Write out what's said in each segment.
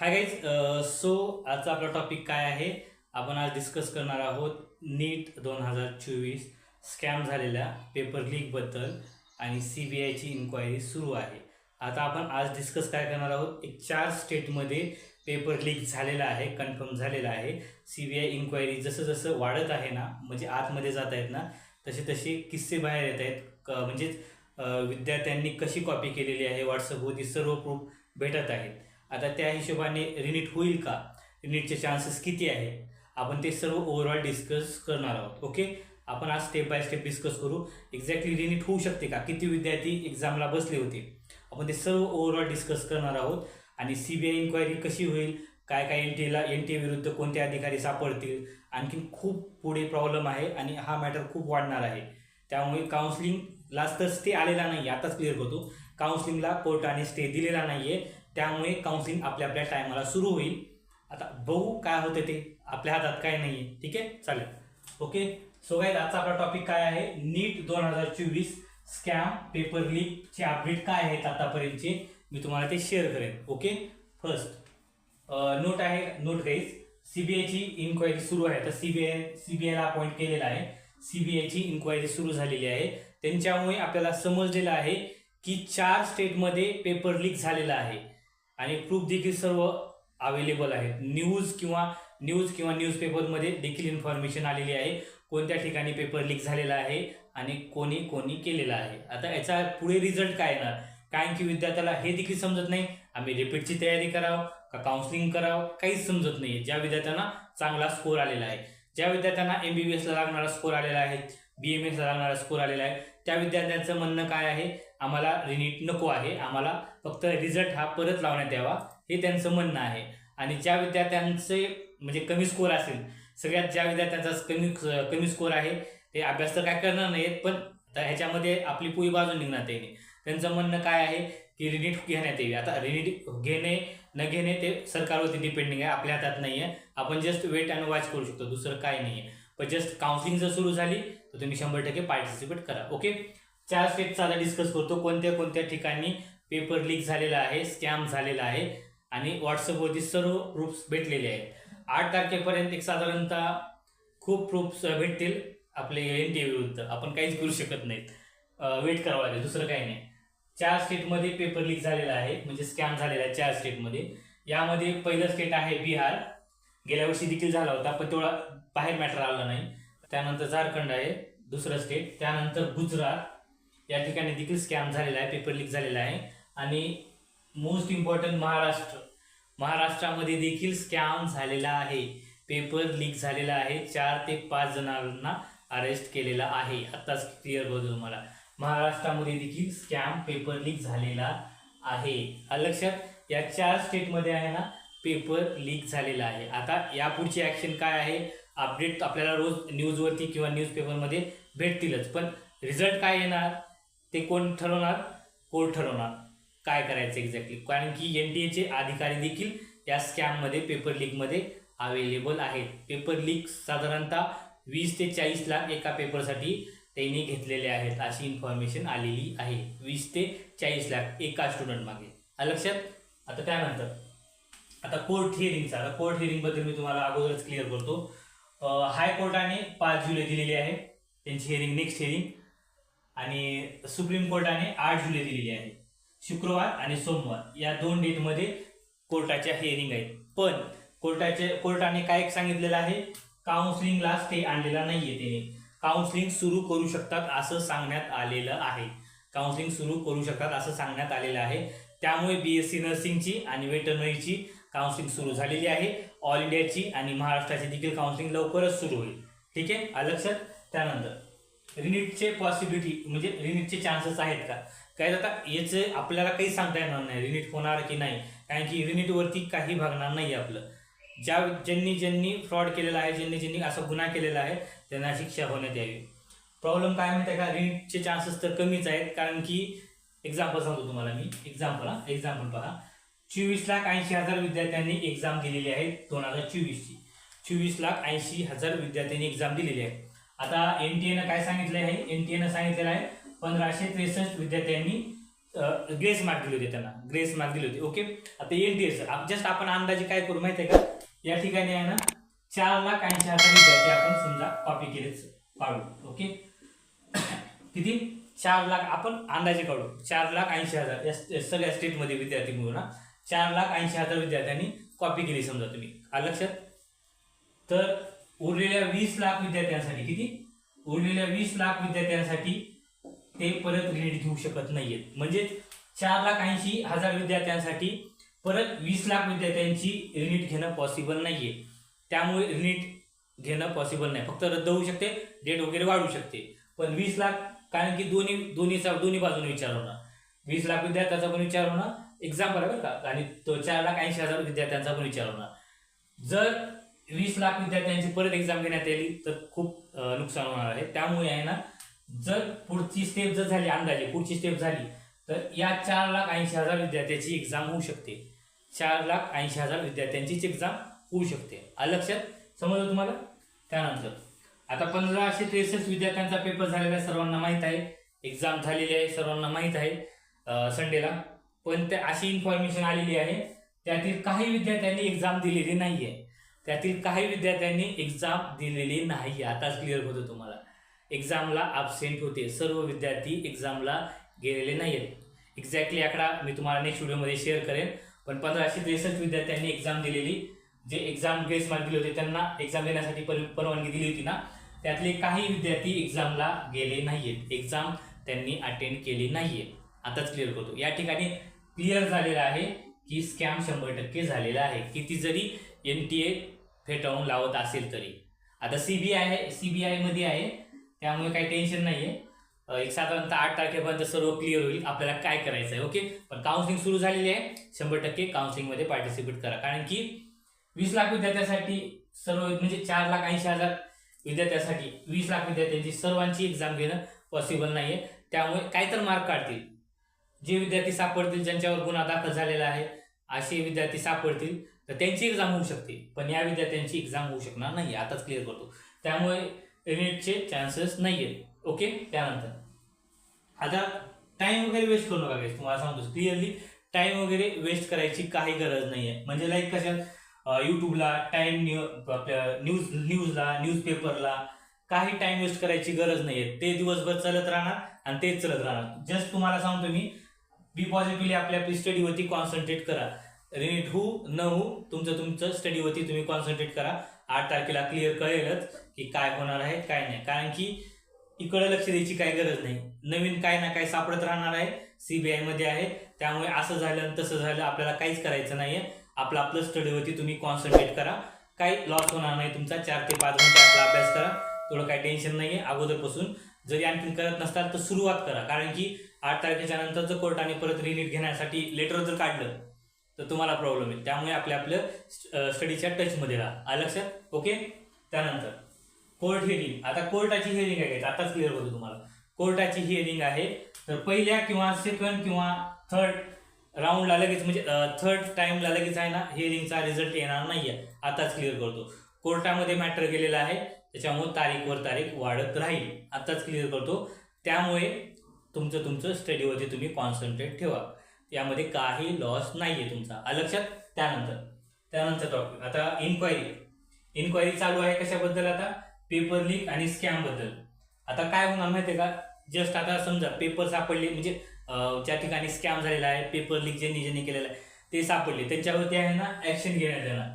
Hi guys so आजचा आपला topic काय आहे? आपण आज डिस्कस करणार आहोत नीट दोन हजार चोवीस स्कॅम झालेल्या पेपर लीकबद्दल आणि सी बी आयची इन्क्वायरी सुरू आहे. आता आपण आज डिस्कस काय करणार आहोत? एक चार स्टेटमध्ये पेपर लीक झालेला आहे कन्फर्म झालेला आहे. सी बी आय इन्क्वायरी जसं जसं वाढत आहे ना म्हणजे आतमध्ये जात आहेत ना तसे तसे किस्से बाहेर येत आहेत. क म्हणजेच विद्यार्थ्यांनी कशी कॉपी केलेली आहे? व्हॉट्सअपवरती सर्व प्रूफ भेटत आहेत. आता त्या हिशोबाने रिनीट होईल का? रिनीटचे चान्सेस किती आहे? आपण ते सर्व ओव्हरऑल डिस्कस करणार आहोत. ओके आपण आज स्टेप बाय स्टेप डिस्कस करू. एक्झॅक्टली रिनीट होऊ शकते का? किती विद्यार्थी एक्झामला बसले होते? आपण ते सर्व ओव्हरऑल डिस्कस करणार आहोत. आणि सी बी आय इन्क्वायरी कशी होईल? काय काय एन टीला एन टी विरुद्ध कोणते अधिकारी सापडतील? आणखीन खूप पुढे प्रॉब्लेम आहे आणि हा मॅटर खूप वाढणार आहे. त्यामुळे काउन्सिलिंगला तर स्टे आलेला नाही आताच क्लिअर करतो काउन्सिलिंगला कोर्टाने स्टे दिलेला नाही आहे त्यामुळे काउन्सिलिंग आपल्या आपल्या टायमाला सुरू होईल. आता बघू काय होते ते. आपल्या हातात काय नाही आहे ठीक आहे? चालेल. ओके सो गाईज आजचा आपला टॉपिक काय आहे? नीट दोन हजार चोवीस स्कॅम पेपर लीकचे अपडेट काय आहेत आतापर्यंतचे? मी तुम्हाला ते शेअर करेन. ओके फर्स्ट नोट आहे नोट गाईज सीबीआयची इन्क्वायरी सुरू आहे. तर सीबीआय सीबीआयला अपॉइंट केलेला आहे. सीबीआयची इन्क्वायरी सुरू झालेली आहे. त्यांच्यामुळे आपल्याला समजलेलं आहे की चार स्टेटमध्ये पेपर लीक झालेला आहे. आणि प्रूफ देखील सर्व अवेलेबल आहेत. न्यूज किंवा न्यूज किंवा न्यूजपेपरमध्ये देखील इन्फॉर्मेशन आलेली आहे. कोणत्या ठिकाणी पेपर लीक झालेला आहे आणि कोणी कोणी केलेला आहे. आता याचा पुढे रिझल्ट काय येणार? कारण की विद्यार्थ्याला हे देखील समजत नाही. आम्ही रिपीटची तयारी करावं का काउन्सिलिंग करावं? काहीच समजत नाही. ज्या विद्यार्थ्यांना चांगला स्कोर आलेला आहे. ज्या विद्यार्थ्यांना एम बी बी एसला लागणारा स्कोर आलेला आहे बी एम एसला लागणारा स्कोर आलेला आहे त्या विद्यार्थ्यांचं म्हणणं काय आहे? आम्हाला रिनीट नको आहे. आम्हाला फक्त रिझल्ट हा परत लावण्यात यावा. हे त्यांचं म्हणणं आहे. आणि ज्या विद्यार्थ्यांचे म्हणजे कमी स्कोर असेल सगळ्यात ज्या विद्यार्थ्यांचा कमी कमी स्कोर आहे ते अभ्यास तर काय करणार नाहीत पण ह्याच्यामध्ये आपली पुई बाजून निघणार त्याने. त्यांचं म्हणणं काय आहे? की रिनीट घेण्यात यावी. आता रिनीट घेणे न घेणे ते सरकारवरती डिपेंडिंग आहे. आपल्या हातात नाही आहे आपण जस्ट वेट अँड वॉच करू शकतो. दुसरं काय नाही आहे पण जस्ट काउन्सिलिंग जर सुरू झाली तर तुम्ही शंभर टक्के पार्टिसिपेट करा. ओके चार स्टेप्स आता डिस्कस करतो. कोणत्या कोणत्या ठिकाणी पेपर लीक झालेला आहे स्कॅम झालेला आहे आणि व्हॉट्सअपवरती सर्व प्रूफ्स भेटलेले आहेत. आठ तारखेपर्यंत एक साधारणतः खूप प्रूफ्स भेटतील आपले एन टी विरुद्ध आपण काहीच करू शकत नाहीत. वेट करावं लागेल. दुसरं काही नाही. चार स्टेटमध्ये पेपर लीक झालेला आहे म्हणजे स्कॅम झालेला आहे चार स्टेटमध्ये यामध्ये पहिलं स्टेट आहे बिहार. गेल्या वर्षी देखील झाला होता पण तेवढा बाहेर मॅटर आला नाही. त्यानंतर झारखंड आहे दुसरं स्टेट त्यानंतर गुजरात. या ठिकाणी देखील स्कॅम झालेला आहे पेपर लीक झालेला आहे. आणि मोस्ट इम्पॉर्टंट महाराष्ट्र. महाराष्ट्रामध्ये देखील स्कॅम झालेला आहे. पेपर लीक झालेला आहे. चार ते पाच जणांना अरेस्ट केलेला आहे. आत्ताच क्लिअर बघू तुम्हाला. महाराष्ट्रामध्ये देखील स्कॅम पेपर लीक झालेला आहे. लक्षात या चार स्टेटमध्ये आहे ना पेपर लीक झालेला आहे. आता यापुढची ॲक्शन काय आहे? अपडेट आपल्याला रोज न्यूजवरती किंवा न्यूजपेपरमध्ये भेटतीलच. पण रिझल्ट काय येणार? ते कोण ठरवणार? कोण ठरवणार? काय करायचं एक्झॅक्टली कारण की एन टी एचे अधिकारी देखील या स्कॅममध्ये पेपर लीकमध्ये अवेलेबल आहेत. पेपर लीक साधारणतः वीस ते चाळीस लाख एका पेपरसाठी त्यांनी घेतलेले आहेत अशी इन्फॉर्मेशन आलेली आहे. वीस ते चाळीस लाख एका स्टुडंट मागे. लक्षात? आता त्यानंतर. आता कोर्ट हिअरिंगचा आता कोर्ट हिअरिंगबद्दल मी तुम्हाला अगोदरच क्लिअर करतो. हायकोर्टाने पाच जुलै दिलेली आहे. त्यांची हिअरिंग नेक्स्ट हिअरिंग आणि सुप्रीम कोर्टाने आठ जुलै दिलेली आहे. शुक्रवार आणि सोमवार. या दोन डेटमध्ये कोर्टाच्या हिअरिंग आहेत. पण कोर्टाचे कोर्टाने काय सांगितलेलं आहे? काउन्सिलिंगला स्टे आणलेला नाहीये त्याने. काउन्सिलिंग सुरू करू शकतात असं सांगण्यात आलेलं आहे. काउन्सिलिंग सुरू करू शकतात असं सांगण्यात आलेलं आहे. त्यामुळे बी एस सी नर्सिंगची आणि वेटरनरीची काउन्सिलिंग सुरू झालेली आहे. ऑल इंडियाची आणि महाराष्ट्राची देखील काउन्सिलिंग लवकरच सुरू होईल. ठीक आहे? आलं लक्षात? त्यानंतर रिनीटचे पॉसिबिलिटी म्हणजे रिनीटचे चान्सेस आहेत का? काय आता याचे आपल्याला काही सांगता येणार नाही रिनीट होणार की नाही. कारण की रिनीटवरती काही भागणार नाही आपलं. ज्या ज्यांनी ज्यांनी फ्रॉड केलेला आहे ज्यांनी ज्यांनी असा गुन्हा केलेला आहे त्यांना शिक्षा होण्यात यावी. प्रॉब्लेम काय माहिती आहे का? रिनीटचे चान्सेस तर कमीच आहेत. कारण की एक्झाम्पल सांगतो तुम्हाला मी. एक्झाम्पल हा. एक्झाम्पल पहा. चोवीस लाख ऐंशी हजार विद्यार्थ्यांनी एक्झाम दिलेली आहे दोन हजार चोवीसची. चोवीस लाख ऐंशी हजार विद्यार्थ्यांनी एक्झाम दिलेली आहे. आता एन टी एनं काय सांगितलं आहे एन टी एनं सांगितलेलं आहे पंधराशे त्रेसष्ट विद्यार्थ्यांनी ग्रेस मार्क दिले होते त्यांना. ग्रेस मार्क दिले होते. ओके आता एन टी एस जस्ट आपण अंदाजे काय करू माहिती आहे का? या ठिकाणी आहे ना चार लाख ऐंशी हजार विद्यार्थी आपण समजा कॉपी केले पाडू ओके किती? चार लाख. आपण अंदाजे काढू. चार लाख ऐंशी हजार. या सगळ्या स्टेटमध्ये विद्यार्थी मिळून ना चार लाख ऐंशी हजार विद्यार्थ्यांनी कॉपी केली समजा तुम्ही. लक्षात? तर उरलेल्या वीस लाख विद्यार्थ्यांसाठी किती? उरलेल्या वीस लाख विद्यार्थ्यांसाठी ते परत ऋण घेऊ शकत नाहीयेत. म्हणजे चार लाख ऐंशी हजार विद्यार्थ्यांसाठी परत वीस लाख विद्यार्थ्यांची रिनीट घेणं पॉसिबल नाहीये. त्यामुळे रिनीट घेणं पॉसिबल नाही. फक्त रद्द होऊ शकते डेट वगैरे वाढू शकते. पण वीस लाख कारण की दोन्ही दोन्हीचा दोन्ही बाजूने विचार होणार. वीस लाख विद्यार्थ्यांचा पण विचार होणार एक्झाम्पल आहे बरं का. आणि तो चार लाख ऐंशी हजार विद्यार्थ्यांचा पण विचार होणार जर वीस लाख विद्यार्थ्यांची परत एक्झाम घेण्यात आली तर खूप नुकसान होणार आहे. त्यामुळे आहे ना जर पुढची स्टेप जर झाली अंदाजे पुढची स्टेप झाली तर या चार लाख ऐंशी हजार विद्यार्थ्यांची एक्झाम होऊ शकते. चार लाख ऐंशी हजार विद्यार्थ्यांचीच एक्झाम होऊ शकते. लक्षात? समजलं तुम्हाला? त्यानंतर आता पंधराशे त्रेसष्ट विद्यार्थ्यांचा पेपर झालेला आहे सर्वांना माहीत आहे. एक्झाम झालेली आहे सर्वांना माहीत आहे. संडेला पण ते अशी इन्फॉर्मेशन आलेली आहे. त्यातील काही विद्यार्थ्यांनी एक्झाम दिलेली नाही आहे त्यातील काही विद्यार्थ्यांनी एक्झाम दिलेली नाही आताच क्लिअर होतं तुम्हाला. एक्झामला ॲबसेंट होते. सर्व विद्यार्थी एक्झामला गेलेले नाही आहेत एक्झॅक्टली आकडा मी तुम्हाला नेक्स्ट व्हिडिओमध्ये शेअर करेन. पण पंधराशे त्रेसष्ट विद्यार्थ्यांनी एक्झाम दिलेली. जे एक्झाम ग्रेस मार्क दिले होते त्यांना एक्झाम देण्यासाठी पर परवानगी दिली होती ना. त्यातले काही विद्यार्थी एक्झामला गेले नाहीयेत. एक्झाम त्यांनी अटेंड केली नाहीये आताच क्लिअर करतो. या ठिकाणी क्लिअर झालेलं आहे की स्कॅम शंभर टक्के झालेला आहे. किती जरी एन टी ए फेटाळून लावत असेल तरी. आता सी बी आय आहे बी आयमध्ये आहे. त्यामुळे काही टेन्शन नाही आहे एक साधारणतः आठ तारखेपर्यंत सर्व क्लिअर होईल. आपल्याला काय करायचं आहे ओके पण काउन्सिलिंग सुरू झालेली आहे. शंभर टक्के काउन्सिलिंगमध्ये पार्टिसिपेट करा. कारण की वीस लाख विद्यार्थ्यांसाठी सर्व म्हणजे चार लाख ऐंशी हजार विद्यार्थ्यांसाठी वीस लाख विद्यार्थ्यांची सर्वांची एक्झाम घेणं पॉसिबल नाही आहे त्यामुळे काय तर मार्क काढतील. जे विद्यार्थी सापडतील ज्यांच्यावर गुन्हा दाखल झालेला आहे असे विद्यार्थी सापडतील तर त्यांची एक्झाम होऊ शकते. पण या विद्यार्थ्यांची एक्झाम होऊ शकणार नाही आताच क्लिअर करतो. त्यामुळे नीटचे चान्सेस नाही आहेत ओके त्यानंतर. आता टाइम वगैरे वेस्ट करू नका guys. तुम्हाला सांगतो. क्लिअरली टाइम वगैरे वेस्ट करायची काही गरज नाही आहे म्हणजे लाईक कशात युट्यूबला टाइम न्यू आपल्या न्यूज न्यूजला न्यूजपेपरला काही टाइम वेस्ट करायची गरज नाही आहे ते दिवसभर चालत राहणार आणि तेच चालत राहणार. जस्ट तुम्हाला सांगतो मी बी पॉझिटिव्हली आपल्या आपली स्टडीवरती कॉन्सन्ट्रेट करा. रिनीट हो न हो तुमचं तुमचं स्टडीवरती तुम्ही कॉन्सन्ट्रेट करा. आठ तारखेला क्लिअर कळेलच की काय होणार आहे काय नाही. कारण की इकडे लक्ष द्यायची काही गरज नाही. नवीन काय ना काय सापडत राहणार आहे. सीबीआयमध्ये आहे. त्यामुळे असं झालं आणि तसं झालं आपल्याला काहीच करायचं नाहीये. आपलं आपलं स्टडीवरती तुम्ही कॉन्सन्ट्रेट करा. काही लॉस होणार नाही तुमचा. चार ते पाच घंटे आपला अभ्यास करा. थोडं काही टेन्शन नाहीये. अगोदरपासून जरी आणखीन करत नसताल तर सुरुवात करा. कारण की आठ तारखेच्या नंतर जर कोर्टाने परत रिलीट घेण्यासाठी लेटर जर काढलं तर तुम्हाला प्रॉब्लेम येईल त्यामुळे आपल्या आपलं स्टडीच्या टचमध्ये राहा. आलं लक्षात? ओके त्यानंतर कोर्ट हिअरिंग आता कोर्टाची हिअरिंग आहे. आताच क्लिअर होतो तुम्हाला. कोर्टाची हिअरिंग आहे. तर पहिल्या किंवा सेकंड किंवा थर्ड राऊंडला लगेच म्हणजे थर्ड टाइमला लगेच आहे ना हिअरिंगचा रिझल्ट येणार नाही आहे आताच क्लिअर करतो. कोर्टामध्ये मॅटर गेलेला आहे. त्याच्यामुळे तारीखवर तारीख वाढत राहील. आताच क्लिअर करतो. त्यामुळे तुमचं तुमचं स्टडीवरती तुम्ही कॉन्सन्ट्रेट ठेवा. यामध्ये काही लॉस नाही आहे तुमचा लक्षात? त्यानंतर. त्यानंतर टॉपिक आता इन्क्वायरी इन्क्वायरी चालू आहे कशाबद्दल आता? पेपर लीक आणि स्कॅमबद्दल आता काय होणार माहितीये का? जस्ट आता समजा पेपर सापडले म्हणजे ज्या ठिकाणी स्कॅम झालेला आहे पेपर लीक ज्यांनी ज्यांनी केलेलं आहे ते सापडले. त्यांच्यावरती आहे ना ॲक्शन घेण्यात येणार.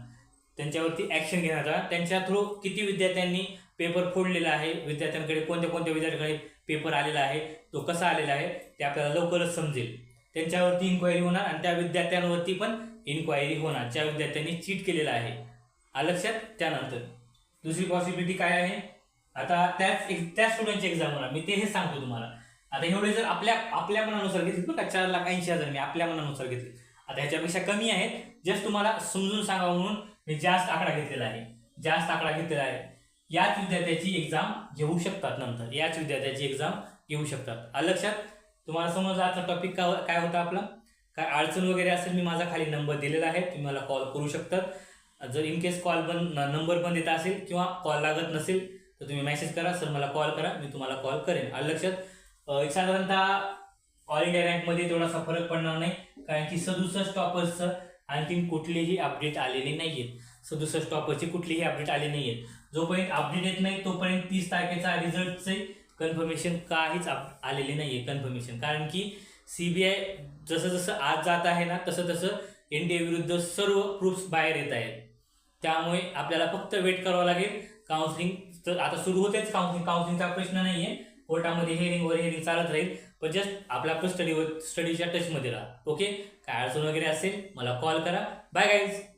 त्यांच्यावरती ॲक्शन घेण्यात येणार. त्यांच्या थ्रू किती विद्यार्थ्यांनी पेपर फोडलेला आहे? विद्यार्थ्यांकडे कोणत्या कोणत्या विद्यार्थ्यांकडे पेपर आलेला आहे तो कसा आलेला आहे ते आपल्याला लवकरच समजेल. त्यांच्यावरती इन्क्वायरी होणार आणि त्या विद्यार्थ्यांवरती पण इन्क्वायरी होणार ज्या विद्यार्थ्यांनी चीट केलेलं आहे. आलं लक्षात? त्यानंतर. दुसरी पॉसिबिलिटी काय आहे? आता त्याच त्या स्टुडंटची एक्झाम होणार. मी ते हे सांगतो तुम्हाला. आता एवढे जर आपल्या आपल्या मनानुसार घेतले बघा चार लाख ऐंशी हजार मी आपल्या मनानुसार घेतले आता ह्याच्यापेक्षा कमी आहेत जस्ट तुम्हाला समजून सांगावं म्हणून मी जास्त आकडा घेतलेला आहे. जास्त आकडा घेतलेला आहे. याच विद्यार्थ्याची एक्झाम घेऊ शकतात नंतर. याच विद्यार्थ्याची एक्झाम घेऊ शकतात. लक्षात? तुम्हाला समज आजचा टॉपिक का काय होता आपला? काय अडचण वगैरे असेल मी माझा खाली नंबर दिलेला आहे. तुम्ही मला कॉल करू शकतात. जर इन केस कॉल बंद नंबर बंद येत असेल किंवा कॉल लागत नसेल तर तुम्ही मेसेज करा. सर मला कॉल करा. मी तुम्हाला कॉल करेन. आलं लक्षात? एक साधारणतः ऑल इंडिया रँकमध्ये थोडासा फरक पडणार नाही कारण की सदुसष्ट टॉपर्सचं आणखीन कुठलेही अपडेट आलेले आहेत सदुसष्ट टॉपरचे कुठलेही अपडेट आले नाही आहेत जोपर्यंत अपडेट येत नाही तोपर्यंत तीस तारखेचा रिझल्टचे कन्फर्मेशन काहीच आप- आलेले नाहीये कन्फर्मेशन कारण की सीबीआय जसं जसं आज जात आहे ना तसं तसं इंडिया विरुद्ध सर्व प्रूफ्स बाहेर येत आहेत. त्यामुळे आपल्याला फक्त वेट करावं लागेल. काउन्सिलिंग तर आता सुरू होतेच काउन्सिलिंग काउन्सिलिंगचा प्रश्न नाही आहे कोर्टामध्ये हेअरिंग वर हेअरिंग चालत राहील. पण जस्ट आपला आपलं स्टडीवर स्टडीच्या टचमध्ये राहा. ओके काय अडचण वगैरे असेल मला कॉल करा. Bye guys